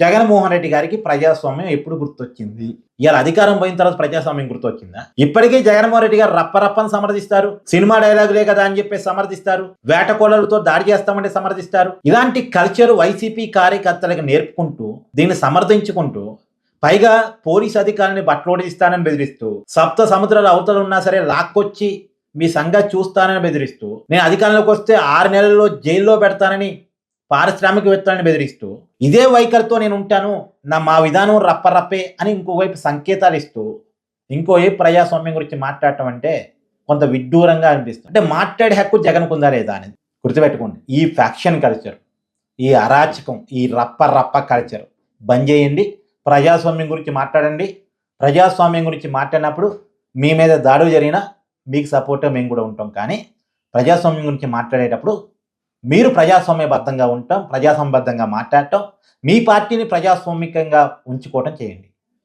జగన్మోహన్ రెడ్డి గారికి ప్రజాస్వామ్యం ఎప్పుడు గుర్తొచ్చింది? ఇలా అధికారం పోయిన తర్వాత ప్రజాస్వామ్యం గుర్తొచ్చిందా? ఇప్పటికీ జగన్మోహన్ రెడ్డి గారు రప్పరప్పని సమర్థిస్తారు. సినిమా డైలాగులే కదా అని చెప్పి సమర్థిస్తారు. వేటకోళలతో దాడి చేస్తామంటే సమర్థిస్తారు. ఇలాంటి కల్చర్ వైసీపీ కార్యకర్తలకు నేర్పుకుంటూ దీన్ని సమర్థించుకుంటూ పైగా పోలీస్ అధికారిని బట్టలోడిస్తానని బెదిరిస్తూ సప్త సముద్రాల అవతల ఉన్నా సరే లాక్కొచ్చి మీ సంగతి చూస్తానని బెదిరిస్తూ నేను అధికారంలోకి వస్తే ఆరు నెలల్లో జైల్లో పెడతానని పారిశ్రామికవేత్తలను బెదిరిస్తూ ఇదే వైఖరితో నేను ఉంటాను నా మా విధానం రప్పరప్పే అని ఇంకోవైపు సంకేతాలు ఇస్తూ ఇంకోవైపు ప్రజాస్వామ్యం గురించి మాట్లాడటం అంటే కొంత విడ్డూరంగా అనిపిస్తుంది. అంటే మాట్లాడే హక్కు జగన్కు ఉందా లేదా అనేది గుర్తుపెట్టుకోండి. ఈ ఫ్యాక్షన్ కల్చర్ ఈ అరాచకం ఈ రప్ప రప్ప కల్చర్ బంద్ చేయండి. ప్రజాస్వామ్యం గురించి మాట్లాడండి. ప్రజాస్వామ్యం గురించి మాట్లాడినప్పుడు మీ మీద దాడులు జరిగినా మీకు సపోర్ట్గా మేము కూడా ఉంటాం. కానీ ప్రజాస్వామ్యం గురించి మాట్లాడేటప్పుడు మీరు ప్రజాస్వామ్యబద్ధంగా ఉండటం ప్రజాస్వామ్యబద్ధంగా మాట్లాడటం మీ పార్టీని ప్రజాస్వామికంగా ఉంచుకోవటం చేయండి.